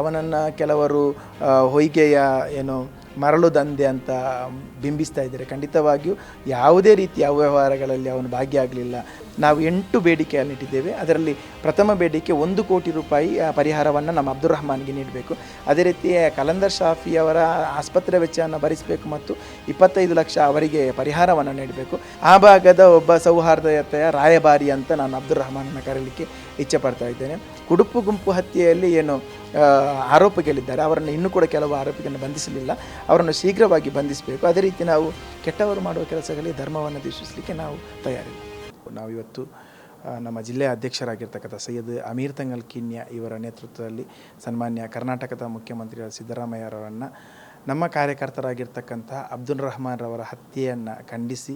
ಅವನನ್ನು ಕೆಲವರು ಹೊಯ್ಗೆಯ ಏನು ಮರಳು ದಂಧೆ ಅಂತ ಬಿಂಬಿಸ್ತಾ ಇದ್ದಾರೆ. ಖಂಡಿತವಾಗಿಯೂ ಯಾವುದೇ ರೀತಿಯ ಅವ್ಯವಹಾರಗಳಲ್ಲಿ ಅವನು ಭಾಗಿಯಾಗಲಿಲ್ಲ ನಾವು ಎಂಟು ಬೇಡಿಕೆಯನ್ನಿಟ್ಟಿದ್ದೇವೆ ಅದರಲ್ಲಿ ಪ್ರಥಮ ಬೇಡಿಕೆ ಒಂದು ಕೋಟಿ ರೂಪಾಯಿ ಪರಿಹಾರವನ್ನು ನಮ್ಮ ಅಬ್ದುಲ್ ರಹಮಾನ್ಗೆ ನೀಡಬೇಕು. ಅದೇ ರೀತಿ ಕಲಂದರ್ ಶಾಫಿಯವರ ಆಸ್ಪತ್ರೆ ವೆಚ್ಚವನ್ನು ಭರಿಸಬೇಕು ಮತ್ತು ಇಪ್ಪತ್ತೈದು ಲಕ್ಷ ಅವರಿಗೆ ಪರಿಹಾರವನ್ನು ನೀಡಬೇಕು. ಆ ಭಾಗದ ಒಬ್ಬ ಸೌಹಾರ್ದತೆಯ ರಾಯಭಾರಿ ಅಂತ ನಾನು ಅಬ್ದುಲ್ ರಹಮಾನನ್ನು ಕರೀಲಿಕ್ಕೆ ಇಚ್ಛೆ ಪಡ್ತಾ ಇದ್ದೇನೆ. ಕುಡುಪು ಗುಂಪು ಹತ್ಯೆಯಲ್ಲಿ ಏನು ಆರೋಪಿಗಳಿದ್ದಾರೆ. ಅವರನ್ನು ಇನ್ನೂ ಕೂಡ ಕೆಲವು ಆರೋಪಿಗಳನ್ನು ಬಂಧಿಸಲಿಲ್ಲ. ಅವರನ್ನು ಶೀಘ್ರವಾಗಿ ಬಂಧಿಸಬೇಕು. ಅದೇ ರೀತಿ ನಾವು ಕೆಟ್ಟವರು ಮಾಡುವ ಕೆಲಸಗಳಿಗೆ ಧರ್ಮವನ್ನು ದೀಕ್ಷಿಸಲಿಕ್ಕೆ ನಾವು ತಯಾರಿಲ್ಲ. ನಾವಿವತ್ತು ಇವತ್ತು ನಮ್ಮ ಜಿಲ್ಲೆಯ ಅಧ್ಯಕ್ಷರಾಗಿರ್ತಕ್ಕಂಥ ಸೈಯದ್ ಅಮೀರ್ ತಂಗಲ್ ಕಿನ್ಯ ಇವರ ನೇತೃತ್ವದಲ್ಲಿ ಸನ್ಮಾನ್ಯ ಕರ್ನಾಟಕದ ಮುಖ್ಯಮಂತ್ರಿಗಳ ಸಿದ್ದರಾಮಯ್ಯರವರನ್ನು ನಮ್ಮ ಕಾರ್ಯಕರ್ತರಾಗಿರ್ತಕ್ಕಂಥ ಅಬ್ದುಲ್ ರಹಮಾನ್ರವರ ಹತ್ಯೆಯನ್ನು ಖಂಡಿಸಿ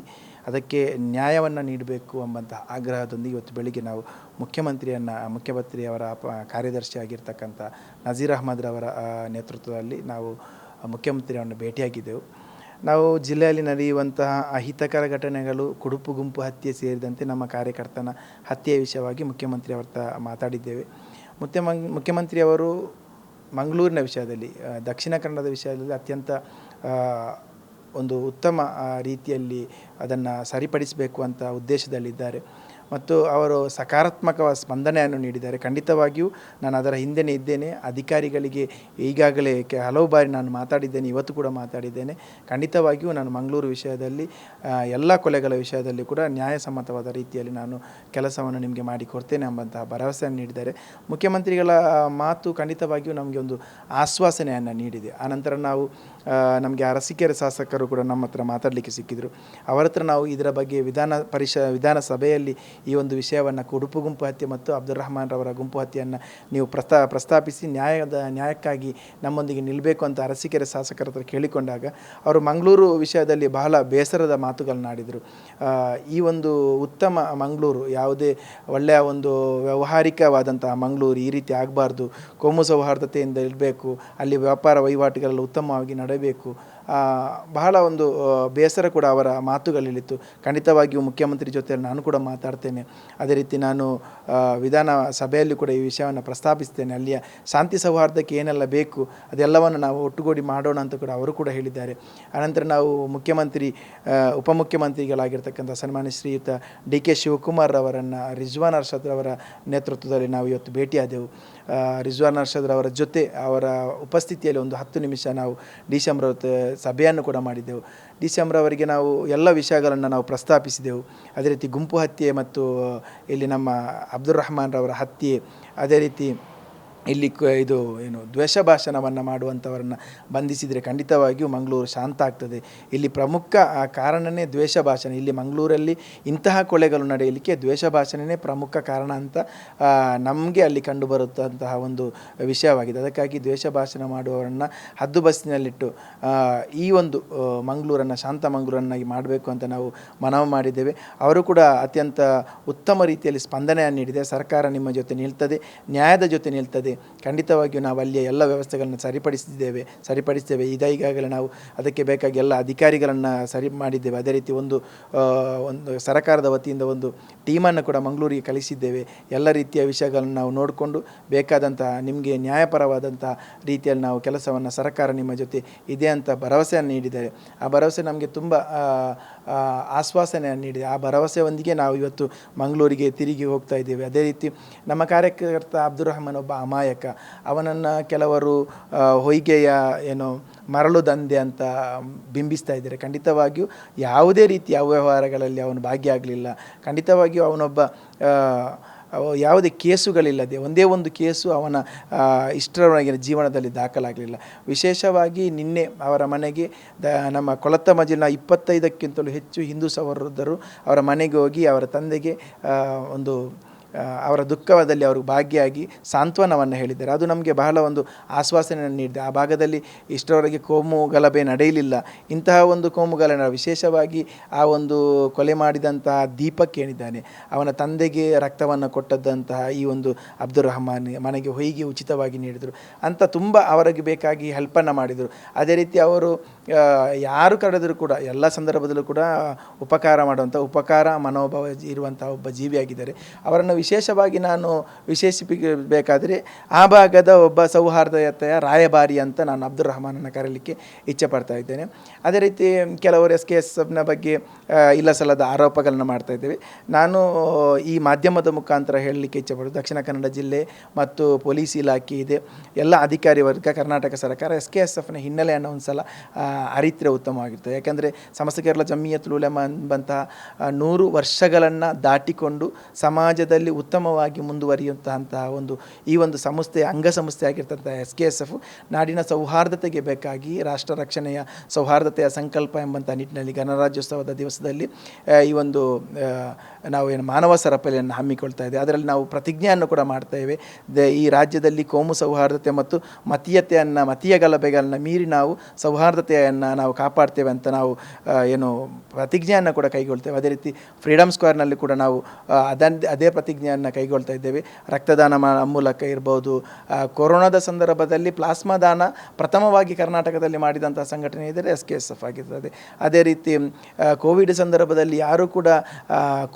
ಅದಕ್ಕೆ ನ್ಯಾಯವನ್ನು ನೀಡಬೇಕು ಎಂಬಂತಹ ಆಗ್ರಹದೊಂದಿಗೆ ಇವತ್ತು ಬೆಳಿಗ್ಗೆ ನಾವು ಮುಖ್ಯಮಂತ್ರಿಯನ್ನು, ಮುಖ್ಯಮಂತ್ರಿಯವರ ಪ- ಕಾರ್ಯದರ್ಶಿ ಆಗಿರ್ತಕ್ಕಂಥ ನಜೀರ್ ಅಹ್ಮದ್ ರವರ ನೇತೃತ್ವದಲ್ಲಿ ನಾವು ಮುಖ್ಯಮಂತ್ರಿಯವರನ್ನು ಭೇಟಿಯಾಗಿದ್ದೆವು. ನಾವು ಜಿಲ್ಲೆಯಲ್ಲಿ ನಡೆಯುವಂತಹ ಅಹಿತಕರ ಘಟನೆಗಳು, ಕುಡುಪು ಗುಂಪು ಹತ್ಯೆ ಸೇರಿದಂತೆ ನಮ್ಮ ಕಾರ್ಯಕರ್ತನ ಹತ್ಯೆಯ ವಿಷಯವಾಗಿ ಮುಖ್ಯಮಂತ್ರಿ ಅವರ ಮಾತಾಡಿದ್ದೇವೆ. ಮುಖ್ಯ ಮುಖ್ಯಮಂತ್ರಿಯವರು ಮಂಗಳೂರಿನ ವಿಷಯದಲ್ಲಿ ದಕ್ಷಿಣ ಕನ್ನಡದ ವಿಷಯದಲ್ಲಿ ಅತ್ಯಂತ ಒಂದು ಉತ್ತಮ ರೀತಿಯಲ್ಲಿ ಅದನ್ನು ಸರಿಪಡಿಸಬೇಕು ಅಂತ ಉದ್ದೇಶದಲ್ಲಿದ್ದಾರೆ. ಮತ್ತು ಅವರು ಸಕಾರಾತ್ಮಕ ಸ್ಪಂದನೆಯನ್ನು ನೀಡಿದ್ದಾರೆ. ಖಂಡಿತವಾಗಿಯೂ ನಾನು ಅದರ ಹಿಂದೆನೇ ಇದ್ದೇನೆ. ಅಧಿಕಾರಿಗಳಿಗೆ ಈಗಾಗಲೇ ಹಲವು ಬಾರಿ ನಾನು ಮಾತಾಡಿದ್ದೇನೆ. ಇವತ್ತು ಕೂಡ ಮಾತಾಡಿದ್ದೇನೆ. ಖಂಡಿತವಾಗಿಯೂ ನಾನು ಮಂಗಳೂರು ವಿಷಯದಲ್ಲಿ ಎಲ್ಲ ಕೊಲೆಗಳ ವಿಷಯದಲ್ಲಿ ಕೂಡ ನ್ಯಾಯಸಮ್ಮತವಾದ ರೀತಿಯಲ್ಲಿ ನಾನು ಕೆಲಸವನ್ನು ನಿಮಗೆ ಮಾಡಿಕೊಡ್ತೇನೆ ಎಂಬಂತಹ ಭರವಸೆಯನ್ನು ನೀಡಿದ್ದಾರೆ. ಮುಖ್ಯಮಂತ್ರಿಗಳ ಮಾತು ಖಂಡಿತವಾಗಿಯೂ ನಮಗೆ ಒಂದು ಆಶ್ವಾಸನೆಯನ್ನು ನೀಡಿದೆ. ಆನಂತರ ನಾವು ನಮಗೆ ಅರಸಿಕೆರೆ ಶಾಸಕರು ಕೂಡ ನಮ್ಮ ಹತ್ರ ಮಾತಾಡಲಿಕ್ಕೆ ಸಿಕ್ಕಿದರು. ಅವರ ನಾವು ಇದರ ಬಗ್ಗೆ ವಿಧಾನ ಪರಿಷ, ವಿಧಾನಸಭೆಯಲ್ಲಿ ಈ ಒಂದು ವಿಷಯವನ್ನು ಉಡುಪು ಗುಂಪು ಹತ್ಯೆ ಮತ್ತು ಅಬ್ದುಲ್ ರಹಮಾನ್ ರವರ ಗುಂಪು ಹತ್ಯೆಯನ್ನು ನೀವು ಪ್ರಸ್ತಾ, ಪ್ರಸ್ತಾಪಿಸಿ ನ್ಯಾಯದ, ನ್ಯಾಯಕ್ಕಾಗಿ ನಮ್ಮೊಂದಿಗೆ ನಿಲ್ಲಬೇಕು ಅಂತ ಅರಸಿಕೆರೆ ಶಾಸಕರ ಹತ್ರ ಕೇಳಿಕೊಂಡಾಗ ಅವರು ಮಂಗಳೂರು ವಿಷಯದಲ್ಲಿ ಬಹಳ ಬೇಸರದ ಮಾತುಗಳನ್ನಾಡಿದರು ಈ ಒಂದು ಉತ್ತಮ ಮಂಗಳೂರು ಯಾವುದೇ ಒಳ್ಳೆಯ ಒಂದು ವ್ಯಾವಹಾರಿಕವಾದಂತಹ ಮಂಗಳೂರು ಈ ರೀತಿ ಆಗಬಾರ್ದು. ಕೋಮು ಸೌಹಾರ್ದತೆಯಿಂದ ಇರಬೇಕು. ಅಲ್ಲಿ ವ್ಯಾಪಾರ ವಹಿವಾಟುಗಳೆಲ್ಲ ಉತ್ತಮವಾಗಿ ನಡೆಯಬೇಕು ಬಹಳ ಒಂದು ಬೇಸರ ಕೂಡ ಅವರ ಮಾತುಗಳಲ್ಲಿತ್ತು. ಖಂಡಿತವಾಗಿಯೂ ಮುಖ್ಯಮಂತ್ರಿ ಜೊತೆಯಲ್ಲಿ ನಾನು ಕೂಡ ಮಾತಾಡ್ತೇನೆ. ಅದೇ ರೀತಿ ನಾನು ವಿಧಾನ ಸಭೆಯಲ್ಲಿ ಕೂಡ ಈ ವಿಷಯವನ್ನು ಪ್ರಸ್ತಾಪಿಸ್ತೇನೆ. ಅಲ್ಲಿಯ ಶಾಂತಿ ಸೌಹಾರ್ದಕ್ಕೆ ಏನೆಲ್ಲ ಬೇಕು, ಅದೆಲ್ಲವನ್ನು ನಾವು ಒಟ್ಟುಗೂಡಿ ಮಾಡೋಣ ಅಂತ ಕೂಡ ಅವರು ಕೂಡ ಹೇಳಿದ್ದಾರೆ. ಅನಂತರ ನಾವು ಮುಖ್ಯಮಂತ್ರಿ ಉಪಮುಖ್ಯಮಂತ್ರಿಗಳಾಗಿರ್ತಕ್ಕಂಥ ಸನ್ಮಾನ್ಯ ಶ್ರೀಯುತ ಡಿ ಕೆ ಶಿವಕುಮಾರ್ ಅವರನ್ನು ರಿಜ್ವಾನ್ ಅರ್ಷದ್ ಅವರ ನೇತೃತ್ವದಲ್ಲಿ ನಾವು ಇವತ್ತು ಭೇಟಿಯಾದೆವು. ರಿಜ್ವಾನ್ ಅರ್ಷದ್ ಅವರ ಜೊತೆ ಅವರ ಉಪಸ್ಥಿತಿಯಲ್ಲಿ ಒಂದು ಹತ್ತು ನಿಮಿಷ ನಾವು ಡಿ ಸಭೆಯನ್ನು ಕೂಡ ಮಾಡಿದ್ದೆವು. ಡಿ ಅವರಿಗೆ ನಾವು ಎಲ್ಲ ವಿಷಯಗಳನ್ನು ನಾವು ಪ್ರಸ್ತಾಪಿಸಿದೆವು. ಅದೇ ರೀತಿ ಗುಂಪು ಹತ್ಯೆ ಮತ್ತು ಇಲ್ಲಿ ನಮ್ಮ ಅಬ್ದುಲ್ ರಹಮಾನ್ರವರ ಹತ್ಯೆ, ಅದೇ ರೀತಿ ಇಲ್ಲಿ ಇದು ಏನು ದ್ವೇಷ ಭಾಷಣವನ್ನು ಮಾಡುವಂಥವರನ್ನು ಬಂಧಿಸಿದರೆ ಖಂಡಿತವಾಗಿಯೂ ಮಂಗಳೂರು ಶಾಂತ ಆಗ್ತದೆ. ಇಲ್ಲಿ ಪ್ರಮುಖ ಕಾರಣನೇ ದ್ವೇಷ ಭಾಷಣ. ಇಲ್ಲಿ ಮಂಗಳೂರಲ್ಲಿ ಇಂತಹ ಕೊಲೆಗಳು ನಡೆಯಲಿಕ್ಕೆ ದ್ವೇಷ ಭಾಷಣನೇ ಪ್ರಮುಖ ಕಾರಣ ಅಂತ ನಮಗೆ ಅಲ್ಲಿ ಕಂಡುಬರುತ್ತಂತಹ ಒಂದು ವಿಷಯವಾಗಿದೆ. ಅದಕ್ಕಾಗಿ ದ್ವೇಷ ಭಾಷಣ ಮಾಡುವವರನ್ನು ಹದ್ದು ಬಸ್ಸಿನಲ್ಲಿಟ್ಟು ಈ ಒಂದು ಮಂಗಳೂರನ್ನು, ಶಾಂತ ಮಂಗಳೂರನ್ನಾಗಿ ಮಾಡಬೇಕು ಅಂತ ನಾವು ಮನವಿ ಮಾಡಿದ್ದೇವೆ. ಅವರು ಕೂಡ ಅತ್ಯಂತ ಉತ್ತಮ ರೀತಿಯಲ್ಲಿ ಸ್ಪಂದನೆಯನ್ನು ನೀಡಿದೆ ಸರ್ಕಾರ ನಿಮ್ಮ ಜೊತೆ ನಿಲ್ತದೆ, ನ್ಯಾಯದ ಜೊತೆ ನಿಲ್ತದೆ. ಖಂಡಿತವಾಗಿಯೂ ನಾವು ಅಲ್ಲಿಯ ಎಲ್ಲ ವ್ಯವಸ್ಥೆಗಳನ್ನು ಸರಿಪಡಿಸಿದ್ದೇವೆ ಸರಿಪಡಿಸ್ತೇವೆ ಈಗ ಈಗಾಗಲೇ ನಾವು ಅದಕ್ಕೆ ಬೇಕಾಗಿ ಎಲ್ಲ ಅಧಿಕಾರಿಗಳನ್ನು ಸರಿ ಮಾಡಿದ್ದೇವೆ. ಅದೇ ರೀತಿ ಒಂದು ಒಂದು ಸರ್ಕಾರದ ವತಿಯಿಂದ ಒಂದು ಟೀಮನ್ನು ಕೂಡ ಮಂಗಳೂರಿಗೆ ಕಳಿಸಿದ್ದೇವೆ. ಎಲ್ಲ ರೀತಿಯ ವಿಷಯಗಳನ್ನು ನಾವು ನೋಡಿಕೊಂಡು ಬೇಕಾದಂತಹ ನಿಮಗೆ ನ್ಯಾಯಪರವಾದಂಥ ರೀತಿಯಲ್ಲಿ ನಾವು ಕೆಲಸವನ್ನು ಸರ್ಕಾರ ನಿಮ್ಮ ಜೊತೆ ಇದೆ ಅಂತ ಭರವಸೆಯನ್ನು ನೀಡಿದ್ದಾರೆ. ಆ ಭರವಸೆ ನಮಗೆ ತುಂಬ ಆಶ್ವಾಸನೆಯನ್ನು ನೀಡಿದೆ. ಆ ಭರವಸೆಯೊಂದಿಗೆ ನಾವು ಇವತ್ತು ಮಂಗಳೂರಿಗೆ ತಿರುಗಿ ಹೋಗ್ತಾ ಇದ್ದೇವೆ. ಅದೇ ರೀತಿ ನಮ್ಮ ಕಾರ್ಯಕರ್ತ ಅಬ್ದುಲ್ ರಹಮಾನ್ ಒಬ್ಬ ಅಮಾಯಕ. ಅವನನ್ನು ಕೆಲವರು ಹೊಯ್ಗೆಯ ಏನು ಮರಳು ದಂಧೆ ಅಂತ ಬಿಂಬಿಸ್ತಾ ಇದ್ದಾರೆ. ಖಂಡಿತವಾಗಿಯೂ ಯಾವುದೇ ರೀತಿಯ ಅವ್ಯವಹಾರಗಳಲ್ಲಿ ಅವನು ಭಾಗಿಯಾಗಲಿಲ್ಲ. ಖಂಡಿತವಾಗಿಯೂ ಅವನೊಬ್ಬ ಯಾವುದೇ ಕೇಸುಗಳಿಲ್ಲದೆ, ಒಂದೇ ಒಂದು ಕೇಸು ಅವನ ಇಷ್ಟರವರೆಗಿನ ಜೀವನದಲ್ಲಿ ದಾಖಲಾಗಲಿಲ್ಲ. ವಿಶೇಷವಾಗಿ ನಿನ್ನೆ ಅವರ ಮನೆಗೆ ದ, ನಮ್ಮ ಕೊಳತ್ತ ಮಜಿಲ್ನ ಇಪ್ಪತ್ತೈದಕ್ಕಿಂತಲೂ ಹೆಚ್ಚು ಹಿಂದೂ ಸಹೋದರರು ಅವರ ಮನೆಗೆ ಹೋಗಿ ಅವರ ತಂದೆಗೆ ಒಂದು ಅವರ ದುಃಖದಲ್ಲಿ ಅವರು ಭಾಗಿಯಾಗಿ ಸಾಂತ್ವನವನ್ನು ಹೇಳಿದ್ದಾರೆ. ಅದು ನಮಗೆ ಬಹಳ ಒಂದು ಆಶ್ವಾಸನೆಯನ್ನು ನೀಡಿದೆ. ಆ ಭಾಗದಲ್ಲಿ ಇಷ್ಟರವರೆಗೆ ಕೋಮು ಗಲಭೆ ನಡೆಯಲಿಲ್ಲ. ಇಂತಹ ಒಂದು ಕೋಮು ಗಲಭೆ ವಿಶೇಷವಾಗಿ ಆ ಒಂದು ಕೊಲೆ ಮಾಡಿದಂತಹ ದೀಪಕ್ ಏನಿದ್ದಾನೆ, ಅವನ ತಂದೆಗೆ ರಕ್ತವನ್ನು ಕೊಟ್ಟದ್ದಂತಹ ಈ ಒಂದು ಅಬ್ದುಲ್ ರಹಮಾನ್ ಮನೆಗೆ ಹೊಯ್ಗೆ ಉಚಿತವಾಗಿ ನೀಡಿದರು. ಅಂತ ತುಂಬ ಅವರಿಗೆ ಬೇಕಾಗಿ ಹೆಲ್ಪನ್ನು ಮಾಡಿದರು. ಅದೇ ರೀತಿ ಅವರು ಯಾರು ಕರೆದರೂ ಕೂಡ, ಎಲ್ಲ ಸಂದರ್ಭದಲ್ಲೂ ಕೂಡ ಉಪಕಾರ ಮಾಡುವಂಥ ಉಪಕಾರ ಮನೋಭಾವ ಇರುವಂಥ ಒಬ್ಬ ಜೀವಿಯಾಗಿದ್ದಾರೆ. ಅವರನ್ನು ವಿಶೇಷವಾಗಿ ನಾನು ವಿಶೇಷಿಸಬೇಕಾದರೆ ಆ ಭಾಗದ ಒಬ್ಬ ಸೌಹಾರ್ದತೆಯ ರಾಯಭಾರಿ ಅಂತ ನಾನು ಅಬ್ದುಲ್ ರಹಮಾನನ್ನು ಕರೀಲಿಕ್ಕೆ ಇಚ್ಛೆ ಪಡ್ತಾ ಇದ್ದೇನೆ. ಅದೇ ರೀತಿ ಕೆಲವರು ಎಸ್ ಕೆ ಎಸ್ ಎಫ್ನ ಬಗ್ಗೆ ಇಲ್ಲ ಸಲ್ಲದ ಆರೋಪಗಳನ್ನು ಮಾಡ್ತಾ ಇದ್ದೇವೆ. ನಾನು ಈ ಮಾಧ್ಯಮದ ಮುಖಾಂತರ ಹೇಳಲಿಕ್ಕೆ ಇಚ್ಛೆ ದಕ್ಷಿಣ ಕನ್ನಡ ಜಿಲ್ಲೆ ಮತ್ತು ಪೊಲೀಸ್ ಇಲಾಖೆ ಇದೆ. ಎಲ್ಲ ಅಧಿಕಾರಿ ವರ್ಗ, ಕರ್ನಾಟಕ ಸರ್ಕಾರ ಎಸ್ ಕೆ ಎಸ್ ಎಫ್ನ ಹಿನ್ನೆಲೆಯನ್ನು ಒಂದು ಸಲ ಅರಿತ್ರೆ ಉತ್ತಮವಾಗಿರ್ತದೆ. ಯಾಕೆಂದರೆ ಸಮಸ್ತ ಕೇರಳ ಜಮ್ಮಿಯತ್ ಉಲೆಮ ಎಂಬಂತಹ ನೂರು ವರ್ಷಗಳನ್ನು ದಾಟಿಕೊಂಡು ಸಮಾಜದಲ್ಲಿ ಉತ್ತಮವಾಗಿ ಮುಂದುವರಿಯುವಂತಹ ಒಂದು, ಈ ಒಂದು ಸಂಸ್ಥೆ ಅಂಗಸಂಸ್ಥೆ ಆಗಿರ್ತಂಥ ಎಸ್ ಕೆ ಎಸ್ ಎಫ್ ನಾಡಿನ ಸೌಹಾರ್ದತೆಗೆ ಬೇಕಾಗಿ ರಾಷ್ಟ್ರ ರಕ್ಷಣೆಯ ಸೌಹಾರ್ದತೆಯ ಸಂಕಲ್ಪ ಎಂಬಂಥ ನಿಟ್ಟಿನಲ್ಲಿ ಗಣರಾಜ್ಯೋತ್ಸವದ ದಿವಸದಲ್ಲಿ ಈ ಒಂದು ನಾವು ಏನು ಮಾನವ ಸರಪಳಿಯನ್ನು ಹಮ್ಮಿಕೊಳ್ತಾ ಇದ್ದೇವೆ. ಅದರಲ್ಲಿ ನಾವು ಪ್ರತಿಜ್ಞೆಯನ್ನು ಕೂಡ ಮಾಡ್ತೇವೆ ಈ ರಾಜ್ಯದಲ್ಲಿ ಕೋಮು ಸೌಹಾರ್ದತೆ ಮತ್ತು ಮತೀಯತೆಯನ್ನು, ಮತೀಯ ಗಲಭೆಗಳನ್ನು ಮೀರಿ ನಾವು ಸೌಹಾರ್ದತೆಯನ್ನು ನಾವು ಕಾಪಾಡ್ತೇವೆ ಅಂತ ನಾವು ಏನು ಪ್ರತಿಜ್ಞೆಯನ್ನು ಕೂಡ ಕೈಗೊಳ್ತೇವೆ. ಅದೇ ರೀತಿ ಫ್ರೀಡಮ್ ಸ್ಕ್ವೇರ್ನಲ್ಲಿ ಕೂಡ ನಾವು ಅದೇ ಪ್ರತಿ ಪ್ರತಿಜ್ಞೆಯನ್ನು ಕೈಗೊಳ್ತಾ ಇದ್ದೇವೆ. ರಕ್ತದಾನ ಮೂಲಕ ಇರ್ಬೋದು. ಕೊರೋನಾದ ಸಂದರ್ಭದಲ್ಲಿ ಪ್ಲಾಸ್ಮಾ ದಾನ ಪ್ರಥಮವಾಗಿ ಕರ್ನಾಟಕದಲ್ಲಿ ಮಾಡಿದಂಥ ಸಂಘಟನೆ ಇದ್ದರೆ ಎಸ್ ಕೆ ಎಸ್ ಎಫ್ ಆಗಿರ್ತದೆ. ಅದೇ ರೀತಿ ಕೋವಿಡ್ ಸಂದರ್ಭದಲ್ಲಿ ಯಾರೂ ಕೂಡ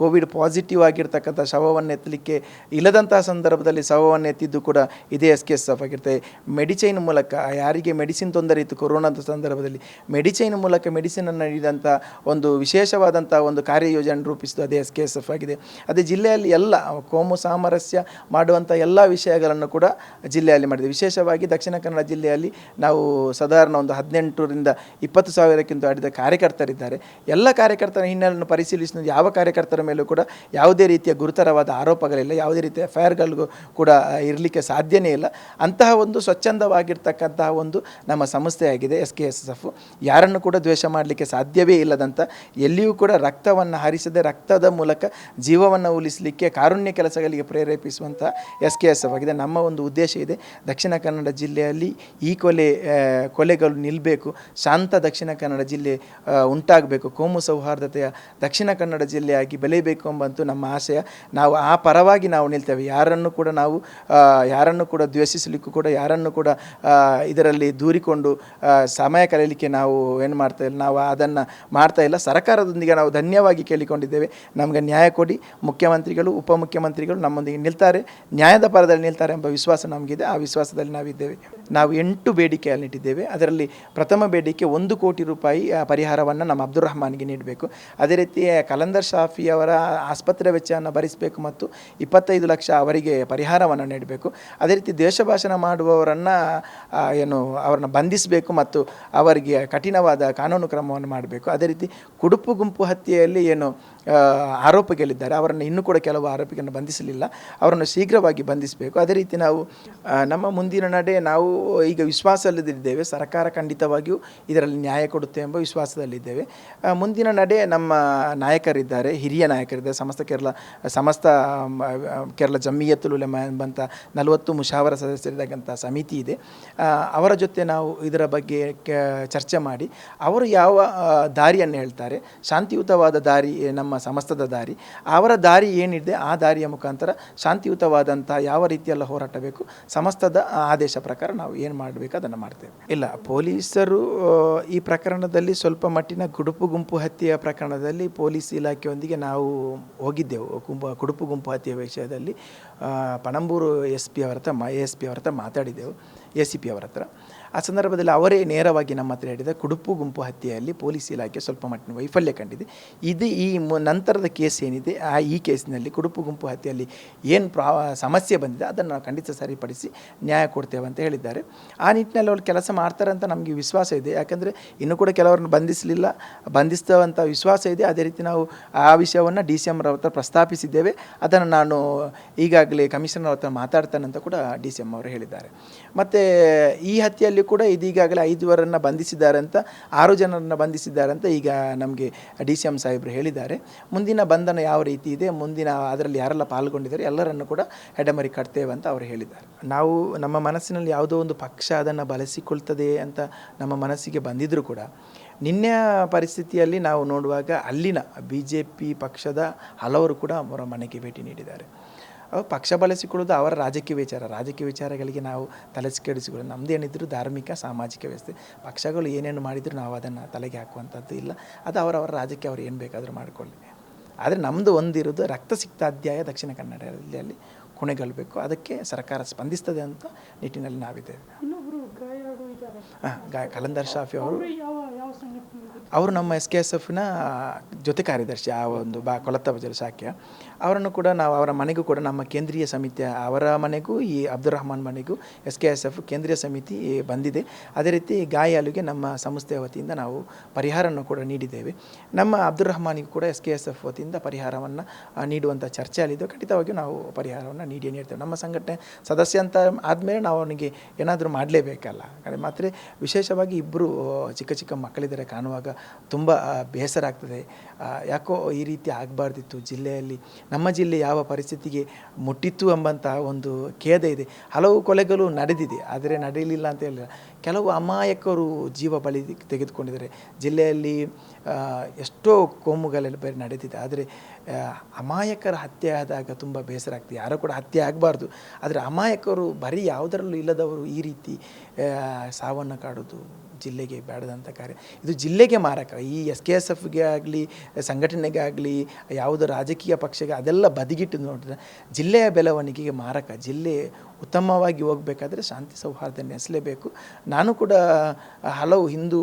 ಕೋವಿಡ್ ಪಾಸಿಟಿವ್ ಆಗಿರ್ತಕ್ಕಂಥ ಶವವನ್ನು ಎತ್ತಲಿಕ್ಕೆ ಇಲ್ಲದಂತಹ ಸಂದರ್ಭದಲ್ಲಿ ಶವವನ್ನು ಎತ್ತಿದ್ದು ಕೂಡ ಇದೇ ಎಸ್ ಕೆ ಎಸ್ ಎಫ್ ಆಗಿರ್ತದೆ. ಮೆಡಿಸೈನ್ ಮೂಲಕ, ಯಾರಿಗೆ ಮೆಡಿಸಿನ್ ತೊಂದರೆ ಇತ್ತು ಕೊರೋನಾದ ಸಂದರ್ಭದಲ್ಲಿ, ಮೆಡಿಸೈನ್ ಮೂಲಕ ಮೆಡಿಸಿನನ್ನು ನೀಡಿದಂಥ ಒಂದು ವಿಶೇಷವಾದಂಥ ಒಂದು ಕಾರ್ಯಯೋಜನೆ ರೂಪಿಸಿದ್ದು ಅದೇ ಎಸ್ ಕೆ ಎಸ್ ಎಫ್ ಆಗಿದೆ. ಅದೇ ಜಿಲ್ಲೆಯಲ್ಲಿ ಎಲ್ಲ ಕೋಮು ಸಾಮರಸ್ಯ ಮಾಡುವಂಥ ಎಲ್ಲ ವಿಷಯಗಳನ್ನು ಕೂಡ ಜಿಲ್ಲೆಯಲ್ಲಿ ಮಾಡಿದೆ ವಿಶೇಷವಾಗಿ ದಕ್ಷಿಣ ಕನ್ನಡ ಜಿಲ್ಲೆಯಲ್ಲಿ ನಾವು ಸಾಧಾರಣ ಒಂದು ಹದಿನೆಂಟರಿಂದ ಇಪ್ಪತ್ತು ಸಾವಿರಕ್ಕಿಂತ ಆಡಿದ ಕಾರ್ಯಕರ್ತರಿದ್ದಾರೆ. ಎಲ್ಲ ಕಾರ್ಯಕರ್ತರ ಹಿನ್ನೆಲೆಯನ್ನು ಪರಿಶೀಲಿಸಿದ ಯಾವ ಕಾರ್ಯಕರ್ತರ ಮೇಲೂ ಕೂಡ ಯಾವುದೇ ರೀತಿಯ ಗುರುತರವಾದ ಆರೋಪಗಳಿಲ್ಲ, ಯಾವುದೇ ರೀತಿಯ ಎಫ್ಐಆರ್ಗಳಿಗೂ ಕೂಡ ಇರಲಿಕ್ಕೆ ಸಾಧ್ಯನೇ ಇಲ್ಲ. ಅಂತಹ ಒಂದು ಸ್ವಚ್ಛಂದವಾಗಿರ್ತಕ್ಕಂತಹ ಒಂದು ನಮ್ಮ ಸಂಸ್ಥೆಯಾಗಿದೆ ಎಸ್ ಕೆ ಎಸ್ ಎಫ್ ಯಾರನ್ನು ಕೂಡ ದ್ವೇಷ ಮಾಡಲಿಕ್ಕೆ ಸಾಧ್ಯವೇ ಇಲ್ಲದಂಥ ಎಲ್ಲಿಯೂ ಕೂಡ ರಕ್ತವನ್ನು ಹರಿಸದೆ ರಕ್ತದ ಮೂಲಕ ಜೀವವನ್ನು ಉಳಿಸಲಿಕ್ಕೆ ಕಾರುಣ್ಯ ಕೆಲಸಗಳಿಗೆ ಪ್ರೇರೇಪಿಸುವಂಥ ಎಸ್ ಕೆ ಎಸ್ ಎಫ್ ಆಗಿದೆ. ನಮ್ಮ ಒಂದು ಉದ್ದೇಶ ಇದೆ. ದಕ್ಷಿಣ ಕನ್ನಡ ಜಿಲ್ಲೆಯಲ್ಲಿ ಈ ಕೊಲೆ ಕೊಲೆಗಳು ನಿಲ್ಲಬೇಕು ಶಾಂತ ದಕ್ಷಿಣ ಕನ್ನಡ ಜಿಲ್ಲೆ ಉಂಟಾಗಬೇಕು. ಕೋಮು ಸೌಹಾರ್ದತೆಯ ದಕ್ಷಿಣ ಕನ್ನಡ ಜಿಲ್ಲೆಯಾಗಿ ಬೆಳೆಯಬೇಕು ಎಂಬಂತೂ ನಮ್ಮ ಆಶಯ. ನಾವು ಆ ಪರವಾಗಿ ನಾವು ನಿಲ್ತೇವೆ. ಯಾರನ್ನು ಕೂಡ ನಾವು ಯಾರನ್ನು ಕೂಡ ದ್ವೇಷಿಸಲಿಕ್ಕೂ ಕೂಡ, ಯಾರನ್ನು ಕೂಡ ಇದರಲ್ಲಿ ದೂರಿಕೊಂಡು ಸಮಯ ಕಳೆಯಲಿಕ್ಕೆ ನಾವು ಏನು ಮಾಡ್ತಾ ಇಲ್ಲ, ನಾವು ಅದನ್ನು ಮಾಡ್ತಾ ಇಲ್ಲ. ಸರ್ಕಾರದೊಂದಿಗೆ ನಾವು ಧನ್ಯವಾಗಿ ಕೇಳಿಕೊಂಡಿದ್ದೇವೆ. ನಮಗೆ ನ್ಯಾಯ ಕೊಡಿ. ಮುಖ್ಯಮಂತ್ರಿಗಳು ಉಪಮುಖ್ಯಮಂತ್ರಿಗಳು ನಮ್ಮೊಂದಿಗೆ ನಿಲ್ತಾರೆ, ನ್ಯಾಯದ ಪರದಲ್ಲಿ ನಿಲ್ತಾರೆ ಎಂಬ ವಿಶ್ವಾಸ ನಮಗಿದೆ. ಆ ವಿಶ್ವಾಸದಲ್ಲಿ ನಾವಿದ್ದೇವೆ. ನಾವು ಎಂಟು ಬೇಡಿಕೆಯಲ್ಲಿ ಇಟ್ಟಿದ್ದೇವೆ. ಅದರಲ್ಲಿ ಪ್ರಥಮ ಬೇಡಿಕೆ ಒಂದು ಕೋಟಿ ರೂಪಾಯಿ ಪರಿಹಾರವನ್ನು ನಮ್ಮ ಅಬ್ದುಲ್ ರಹಮಾನ್ಗೆ ನೀಡಬೇಕು. ಅದೇ ರೀತಿ ಕಲಂದರ್ ಶಾಫಿಯವರ ಆಸ್ಪತ್ರೆ ವೆಚ್ಚವನ್ನು ಭರಿಸಬೇಕು ಮತ್ತು ಇಪ್ಪತ್ತೈದು ಲಕ್ಷ ಅವರಿಗೆ ಪರಿಹಾರವನ್ನು ನೀಡಬೇಕು. ಅದೇ ರೀತಿ ದೇಶ ಭಾಷಣ ಮಾಡುವವರನ್ನು ಏನು, ಅವರನ್ನು ಬಂಧಿಸಬೇಕು ಮತ್ತು ಅವರಿಗೆ ಕಠಿಣವಾದ ಕಾನೂನು ಕ್ರಮವನ್ನು ಮಾಡಬೇಕು. ಅದೇ ರೀತಿ ಕುಡುಪು ಗುಂಪು ಹತ್ಯೆಯಲ್ಲಿ ಏನು ಆ, ಆರೋಪಿಗಳಿದ್ದಾರೆ. ಅವರನ್ನು ಇನ್ನೂ ಕೂಡ ಕೆಲವು ಆರೋಪಿಗಳನ್ನು ಬಂಧಿಸಲಿಲ್ಲ. ಅವರನ್ನು ಶೀಘ್ರವಾಗಿ ಬಂಧಿಸಬೇಕು. ಅದೇ ರೀತಿ ನಾವು ನಮ್ಮ ಮುಂದಿನ ನಡೆ ನಾವು ಈಗ ವಿಶ್ವಾಸದಲ್ಲಿದ್ದೇವೆ. ಸರ್ಕಾರ ಖಂಡಿತವಾಗಿಯೂ ಇದರಲ್ಲಿ ನ್ಯಾಯ ಕೊಡುತ್ತೆ ಎಂಬ ವಿಶ್ವಾಸದಲ್ಲಿದ್ದೇವೆ. ಮುಂದಿನ ನಡೆ ನಮ್ಮ ನಾಯಕರಿದ್ದಾರೆ ಹಿರಿಯ ನಾಯಕರಿದ್ದಾರೆ. ಸಮಸ್ತ ಕೇರಳ ಸಮಸ್ತ ಕೇರಳ ಜಮ್ಮಿಯತ್ತಲು ಎಂಬಂಥ ನಲವತ್ತು ಮುಷಾವರ ಸದಸ್ಯರಿದಾಗಂಥ ಸಮಿತಿ ಇದೆ. ಅವರ ಜೊತೆ ನಾವು ಇದರ ಬಗ್ಗೆ ಚರ್ಚೆ ಮಾಡಿ ಅವರು ಯಾವ ದಾರಿಯನ್ನು ಹೇಳ್ತಾರೆ? ಶಾಂತಿಯುತವಾದ ದಾರಿ ನಮ್ಮ ಸಮಸ್ತದ ದಾರಿ. ಅವರ ದಾರಿ ಏನಿದೆ, ಆ ದಾರಿಯ ಮುಖಾಂತರ ಶಾಂತಿಯುತವಾದಂಥ ಯಾವ ರೀತಿಯೆಲ್ಲ ಹೋರಾಟ ಬೇಕು ಸಮಸ್ತದ ಆದೇಶ ಪ್ರಕಾರ ನಾವು ಏನು ಮಾಡಬೇಕು ಅದನ್ನು ಮಾಡ್ತೇವೆ. ಇಲ್ಲ, ಪೊಲೀಸರು ಈ ಪ್ರಕರಣದಲ್ಲಿ ಸ್ವಲ್ಪ ಮಟ್ಟಿನ ಗುಡುಪು ಗುಂಪು ಹತ್ಯೆಯ ಪ್ರಕರಣದಲ್ಲಿ ಪೊಲೀಸ್ ಇಲಾಖೆಯೊಂದಿಗೆ ನಾವು ಹೋಗಿದ್ದೆವು. ಕುಂಬ, ಗುಡುಪು ಗುಂಪು ಹತ್ಯೆಯ ವಿಷಯದಲ್ಲಿ ಪಣಂಬೂರು ಎಸ್ ಪಿ ಅವರ ಹತ್ರ ಎಸ್ ಪಿ ಅವರ ಹತ್ರ ಮಾತಾಡಿದ್ದೆವು. ಎ ಸಿ ಪಿ ಅವರ ಹತ್ರ. ಆ ಸಂದರ್ಭದಲ್ಲಿ ಅವರೇ ನೇರವಾಗಿ ನಮ್ಮ ಹತ್ರ ಹೇಳಿದ ಕುಡುಪು ಗುಂಪು ಹತ್ಯೆಯಲ್ಲಿ ಪೊಲೀಸ್ ಇಲಾಖೆ ಸ್ವಲ್ಪ ಮಟ್ಟಿನ ವೈಫಲ್ಯ ಕಂಡಿದೆ. ಇದು ಈ ನಂತರದ ಕೇಸ್ ಏನಿದೆ, ಆ ಈ ಕೇಸಿನಲ್ಲಿ ಕುಡುಪು ಗುಂಪು ಹತ್ಯೆಯಲ್ಲಿ ಏನು ಪ್ರಾ, ಸಮಸ್ಯೆ ಬಂದಿದೆ ಅದನ್ನು ಖಂಡಿತ ಸರಿಪಡಿಸಿ ನ್ಯಾಯ ಕೊಡ್ತೇವೆ ಅಂತ ಹೇಳಿದ್ದಾರೆ. ಆ ನಿಟ್ಟಿನಲ್ಲಿ ಅವ್ರು ಕೆಲಸ ಮಾಡ್ತಾರೆ ಅಂತ ನಮಗೆ ವಿಶ್ವಾಸ ಇದೆ. ಯಾಕಂದರೆ ಇನ್ನೂ ಕೂಡ ಕೆಲವರನ್ನು ಬಂಧಿಸಲಿಲ್ಲ ಬಂಧಿಸ್ತವಂಥ ವಿಶ್ವಾಸ ಇದೆ. ಅದೇ ರೀತಿ ನಾವು ಆ ವಿಷಯವನ್ನು ಡಿ ಸಿ ಎಂ ಹತ್ರ ಪ್ರಸ್ತಾಪಿಸಿದ್ದೇವೆ. ಅದನ್ನು ನಾನು ಈಗಾಗಲೇ ಕಮಿಷನರ್ ಹತ್ರ ಮಾತಾಡ್ತಾನೆ ಅಂತ ಕೂಡ ಡಿ ಸಿ ಎಂ ಅವರು ಹೇಳಿದ್ದಾರೆ. ಮತ್ತು ಈ ಹತ್ಯೆಯಲ್ಲಿ ಕೂಡ ಇದೀಗಾಗಲೇ ಐದುವರನ್ನು ಬಂಧಿಸಿದ್ದಾರೆ ಅಂತ ಆರು ಜನರನ್ನು ಬಂಧಿಸಿದ್ದಾರೆ ಅಂತ ಈಗ ನಮಗೆ ಡಿ ಸಿ ಎಂ ಸಾಹೇಬರು ಹೇಳಿದ್ದಾರೆ. ಮುಂದಿನ ಬಂಧನ ಯಾವ ರೀತಿ ಇದೆ, ಮುಂದಿನ ಅದರಲ್ಲಿ ಯಾರೆಲ್ಲ ಪಾಲ್ಗೊಂಡಿದ್ದಾರೆ, ಎಲ್ಲರನ್ನು ಕೂಡ ಹೆಡಮರಿ ಕಟ್ತೇವೆ ಅಂತ ಅವರು ಹೇಳಿದ್ದಾರೆ. ನಾವು ನಮ್ಮ ಮನಸ್ಸಿನಲ್ಲಿ ಯಾವುದೋ ಒಂದು ಪಕ್ಷ ಅದನ್ನು ಬಳಸಿಕೊಳ್ತದೆ ಅಂತ ನಮ್ಮ ಮನಸ್ಸಿಗೆ ಬಂದಿದ್ದರೂ ಕೂಡ, ನಿನ್ನೆ ಪರಿಸ್ಥಿತಿಯಲ್ಲಿ ನಾವು ನೋಡುವಾಗ ಅಲ್ಲಿನ ಬಿ ಜೆ ಪಿ ಪಕ್ಷದ ಹಲವರು ಕೂಡ ಅವರ ಮನೆಗೆ ಭೇಟಿ ನೀಡಿದ್ದಾರೆ. ಅವು ಪಕ್ಷ ಬಳಸಿಕೊಳ್ಳೋದು ಅವರ ರಾಜಕೀಯ ವಿಚಾರ. ರಾಜಕೀಯ ವಿಚಾರಗಳಿಗೆ ನಾವು ತಲೆ ಕೆಡಿಸಿಕೊಳ್ಳೋದು ನಮ್ಮದೇನಿದ್ರು ಧಾರ್ಮಿಕ ಸಾಮಾಜಿಕ ವ್ಯವಸ್ಥೆ. ಪಕ್ಷಗಳು ಏನೇನು ಮಾಡಿದರೂ ನಾವು ಅದನ್ನು ತಲೆಗೆ ಹಾಕುವಂಥದ್ದು ಇಲ್ಲ. ಅದು ಅವರವರ ರಾಜಕೀಯ ಅವ್ರು ಏನು ಬೇಕಾದರೂ ಮಾಡಿಕೊಳ್ಳಿ. ಆದರೆ ನಮ್ಮದು ಒಂದಿರೋದು ರಕ್ತ ಸಿಕ್ತಾಧ್ಯಾಯ ದಕ್ಷಿಣ ಕನ್ನಡ ಜಿಲ್ಲೆಯಲ್ಲಿ ಕೊನೆಗೊಳ್ಳಬೇಕು ಅದಕ್ಕೆ ಸರ್ಕಾರ ಸ್ಪಂದಿಸ್ತದೆ ಅಂತ ನಿಟ್ಟಿನಲ್ಲಿ ನಾವಿದ್ದೇವೆ. ಹಾಂ ಗಾ ಕಲಂದರ್ ಶಾಫಿ ಅವರು ಅವರು ನಮ್ಮ ಎಸ್ ಕೆ ಎಸ್ ಎಫ್ನ ಜೊತೆ ಕಾರ್ಯದರ್ಶಿ, ಆ ಒಂದು ಬಾ ಕೊಲತ್ತ ಶಾಖೆಯ. ಅವರನ್ನು ಕೂಡ ನಾವು ಅವರ ಮನೆಗೂ ಕೂಡ ನಮ್ಮ ಕೇಂದ್ರೀಯ ಸಮಿತಿಯ, ಅವರ ಮನೆಗೂ, ಈ ಅಬ್ದುಲ್ ರಹಮಾನ್ ಮನೆಗೂ ಎಸ್ ಕೆ ಎಸ್ ಎಫ್ ಕೇಂದ್ರೀಯ ಸಮಿತಿ ಬಂದಿದೆ. ಅದೇ ರೀತಿ ಗಾಯಾಲುಗೆ ನಮ್ಮ ಸಂಸ್ಥೆಯ ವತಿಯಿಂದ ನಾವು ಪರಿಹಾರವನ್ನು ಕೂಡ ನೀಡಿದ್ದೇವೆ. ನಮ್ಮ ಅಬ್ದುಲ್ ರಹಮಾನಿಗೂ ಕೂಡ ಎಸ್ ಕೆ ಎಸ್ ಎಫ್ ವತಿಯಿಂದ ಪರಿಹಾರವನ್ನು ನೀಡುವಂಥ ಚರ್ಚೆ ಅಲ್ಲಿದ್ದೆವು ಖಂಡಿತವಾಗಿಯೂ ನಾವು ಪರಿಹಾರವನ್ನು ನೀಡಿ ನೀಡ್ತೇವೆ. ನಮ್ಮ ಸಂಘಟನೆ ಸದಸ್ಯ ಅಂತ ಆದಮೇಲೆ ನಾವು ಅವನಿಗೆ ಏನಾದರೂ ಮಾಡಲೇಬೇಕಲ್ಲ. ಮಾತ್ರ ವಿಶೇಷವಾಗಿ ಇಬ್ಬರು ಚಿಕ್ಕ ಚಿಕ್ಕ ಮಕ್ಕಳಿದ್ದಾರೆ ಕಾಣುವಾಗ ತುಂಬ ಬೇಸರ ಆಗ್ತದೆ ಯಾಕೋ ಈ ರೀತಿ ಆಗಬಾರ್ದಿತ್ತು ಜಿಲ್ಲೆಯಲ್ಲಿ. ನಮ್ಮ ಜಿಲ್ಲೆ ಯಾವ ಪರಿಸ್ಥಿತಿಗೆ ಮುಟ್ಟಿತ್ತು ಎಂಬಂತಹ ಒಂದು ಖೇದ ಇದೆ. ಹಲವು ಕೊಲೆಗಳು ನಡೆದಿದೆ, ಆದರೆ ನಡೆಯಲಿಲ್ಲ ಅಂತ ಹೇಳಿಲ್ಲ. ಕೆಲವು ಅಮಾಯಕರು ಜೀವ ಬಳಿ ತೆಗೆದುಕೊಂಡಿದ್ದಾರೆ. ಜಿಲ್ಲೆಯಲ್ಲಿ ಎಷ್ಟೋ ಕೋಮುಗಳೆಲ್ಲ ಬೇರೆ ನಡೆದಿದೆ, ಆದರೆ ಅಮಾಯಕರ ಹತ್ಯೆ ಆದಾಗ ತುಂಬ ಬೇಸರ ಆಗ್ತದೆ ಯಾರೂ ಕೂಡ ಹತ್ಯೆ ಆಗಬಾರ್ದು. ಆದರೆ ಅಮಾಯಕರು ಬರೀ ಯಾವುದರಲ್ಲೂ ಇಲ್ಲದವರು ಈ ರೀತಿ ಸಾವನ್ನು ಕಾಡೋದು ಜಿಲ್ಲೆಗೆ ಬೇಡದಂಥ ಕಾರ್ಯ. ಇದು ಜಿಲ್ಲೆಗೆ ಮಾರಕ. ಈ ಎಸ್ ಕೆ ಎಸ್ ಎಫ್ಗೆ ಆಗಲಿ, ಸಂಘಟನೆಗೆ ಆಗಲಿ, ಯಾವುದೋ ರಾಜಕೀಯ ಪಕ್ಷಗೆ ಅದೆಲ್ಲ ಬದಿಗಿಟ್ಟು ನೋಡಿದ್ರೆ ಜಿಲ್ಲೆಯ ಬೆಳವಣಿಗೆಗೆ ಮಾರಕ. ಜಿಲ್ಲೆ ಉತ್ತಮವಾಗಿ ಹೋಗಬೇಕಾದ್ರೆ ಶಾಂತಿ ಸೌಹಾರ್ದ ನೆಲೆಸಲೇಬೇಕು ನಾನು ಕೂಡ ಹಲವು ಹಿಂದೂ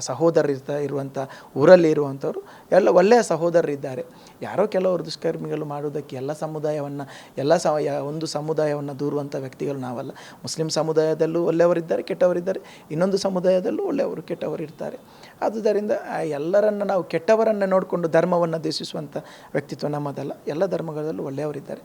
ಸಹೋದರರಿರ್ತ ಇರುವಂಥ ಊರಲ್ಲಿ ಇರುವಂಥವ್ರು ಎಲ್ಲ ಒಳ್ಳೆಯ ಸಹೋದರರಿದ್ದಾರೆ ಯಾರೋ ಕೆಲವರು ದುಷ್ಕರ್ಮಿಗಳು ಮಾಡುವುದಕ್ಕೆ ಎಲ್ಲ ಸಮುದಾಯವನ್ನು, ಎಲ್ಲ ಸ ಒಂದು ಸಮುದಾಯವನ್ನು ದೂರುವಂಥ ವ್ಯಕ್ತಿಗಳು ನಾವಲ್ಲ. ಮುಸ್ಲಿಂ ಸಮುದಾಯದಲ್ಲೂ ಒಳ್ಳೆಯವರಿದ್ದಾರೆ, ಕೆಟ್ಟವರಿದ್ದಾರೆ. ಇನ್ನೊಂದು ಸಮುದಾಯದಲ್ಲೂ ಒಳ್ಳೆಯವರು, ಕೆಟ್ಟವರು ಇರ್ತಾರೆ. ಆದುದರಿಂದ ಎಲ್ಲರನ್ನು ನಾವು ಕೆಟ್ಟವರನ್ನು ನೋಡಿಕೊಂಡು ಧರ್ಮವನ್ನು ದ್ವೇಷಿಸುವಂಥ ವ್ಯಕ್ತಿತ್ವ ನಮ್ಮದಲ್ಲ. ಎಲ್ಲ ಧರ್ಮಗಳಲ್ಲೂ ಒಳ್ಳೆಯವರಿದ್ದಾರೆ.